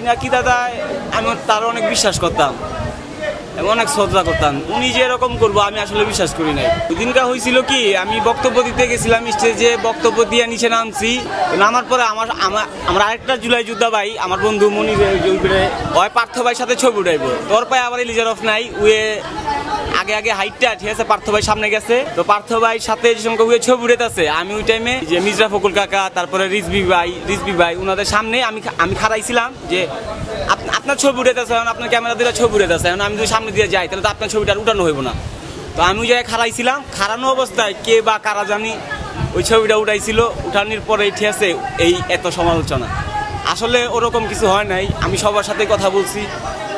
পিনাকি দাদা আমি তার অনেক বিশ্বাস করতাম। অনেক শ্রদ্ধা করতাম। উনি যে এরকম করব, আমি আসলে বিশ্বাস করি নাই। দিনটা হয়েছিল কি, আমি বক্তব্য দিতে গেছিলাম স্টেজে বক্তব্য দিয়ে নিচে নামছি। নামার পরে আমার আমার আরেকটা জুলাই যোদ্ধা ভাই, আমার বন্ধু মনির ওই পার্থ ভাইয়ের সাথে ছবি উঠাইবো। তোর পায়ে আবার লিজার অফ নাই, উয়ে আগে আগে হাইটটা, ঠিক আছে, পার্থ ভাই সামনে গেছে। তো পার্থ ভাই সাথে যে সময় উয়ে ছবি উঠেছে আমি ওই টাইমে যে মিজরা ফকুল কাকা, তারপরে রিজবি ভাই রিজবি ভাই ওনাদের সামনে আমি আমি খারাইছিলাম যে আপনার ছবি এখন আপনার ক্যামেরা দিলে ছবি এখন আমি যদি সামনে দিয়ে যাই, তাহলে তো আপনার ছবিটা উঠানো হইব না। তো আমি জায়গায় খারাইছিলাম খারানো অবস্থায় কে বা কারা জানি ওই ছবিটা উঠাইছিল, উঠানোর পরে ঠিক আছে, এই এত সমালোচনা। আসলে ওরকম কিছু হয় নাই, আমি সবার সাথে কথা বলছি,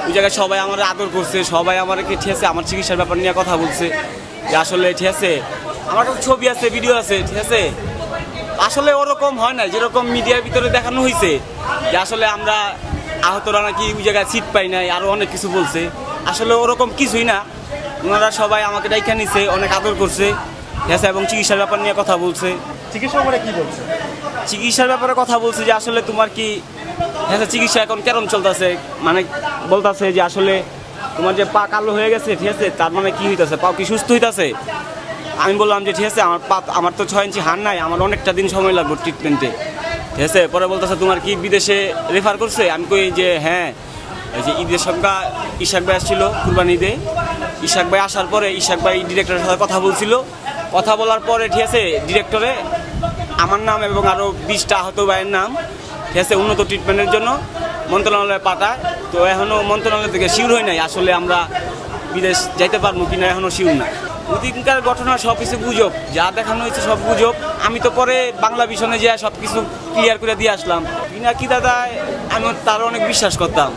ওই জায়গায় সবাই আমার আদর করছে, সবাই আমাকে ঠিক আছে, আমার চিকিৎসার ব্যাপার নিয়ে কথা বলছে, যে আসলে ঠিক আছে, আমার কাছে ছবি আছে, ভিডিও আছে, ঠিক আছে। আসলে ওরকম হয় না যেরকম মিডিয়ার ভিতরে দেখানো হয়েছে যে আসলে আমরা আহতরা নাকি ওই জায়গায় সিট পাই নাই আরও অনেক কিছু বলছে। আসলে ওরকম কিছুই না। ওনারা সবাই আমাকে ডাইকা নিছে অনেক আদর করছে। আছে এবং চিকিৎসার ব্যাপার নিয়ে কথা বলছে। চিকিৎসা করে কি বলছে? চিকিৎসার ব্যাপারে কথা বলছে যে আসলে তোমার কি হ্যাঁ চিকিৎসা এখন কেরম চলতেছে? মানে বলতেছে যে আসলে তোমার যে পা কালো হয়ে গেছে ঠিক আছে তার মানে কি হইতেছে? পাও কি সুস্থ হইতাছে? আমি বললাম যে ঠিক আছে আমার পা আমার তো ছয় ইঞ্চি হার নাই আমার অনেকটা দিন সময় লাগবে ট্রিটমেন্টে আছে, পরে বলতেছে, তোমার কি বিদেশে রেফার করছে? আমি কই, যে হ্যাঁ এই যে ঈদের সংখ্যা ইশাক ভাই আসছিল কুরবানি ঈদে। ইশাক ভাই আসার পরে ইশাক ভাই ডিরেক্টরের সাথে কথা বলছিল। কথা বলার পরে, ঠিক আছে ডিরেক্টরে আমার নাম এবং আরও বিশটা আহত ভাইয়ের নাম, ঠিক আছে, উন্নত ট্রিটমেন্টের জন্য মন্ত্রণালয়ে পাঠায়। তো এখনও মন্ত্রণালয় থেকে শিওর হয় নাই আসলে আমরা বিদেশ যাইতে পারব কিনা এখনও শিওর না ওদিনকার ঘটনা সব কিছু গুজব। যা দেখানো হয়েছে সব গুজব। আমি তো পরে বাংলা ভীষণে যেয়ে সব কিছু ক্লিয়ার করে দিয়ে আসলাম। পিনাকি দাদা আমি তার অনেক বিশ্বাস করতাম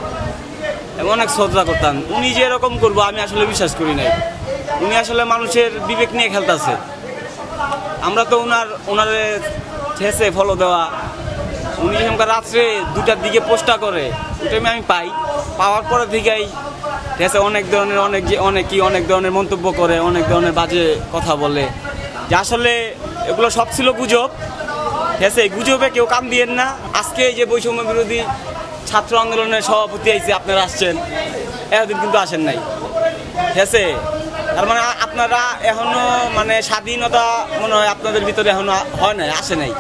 এবং অনেক শ্রদ্ধা করতাম। উনি যে এরকম করব, আমি আসলে বিশ্বাস করি নাই। উনি আসলে মানুষের বিবেক নিয়ে খেলতেছে। আমরা তো ওনার ওনারে ঠেসে ফলো দেওয়া। উনি যখন রাত্রে দুটার দিকে পোস্টটা করে ওটা আমি পাই। পাওয়ার পরে থেকেই ঠেসে অনেক ধরনের, অনেক যে অনেক ধরনের মন্তব্য করে, অনেক ধরনের বাজে কথা বলে। যে আসলে এগুলো সব ছিল গুজব ঠেসে গুজবে কেউ কান দিয়েন না। আজকে এই যে বৈষম্য বিরোধী ছাত্র আন্দোলনের সভাপতি আইছে আপনারা আসছেন, এতদিন কিন্তু আসেন নাই। ঠিক আছে? তার মানে আপনারা এখনও মানে স্বাধীনতা মনে হয় আপনাদের ভিতরে এখনও হয় নাই, আসে নাই।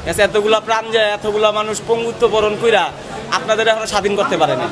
ঠিক আছে? এতগুলা প্রাণ যায়, এতগুলা মানুষ পঙ্গুত্ব বরণ কইরা আপনাদের এখনও স্বাধীন করতে পারে না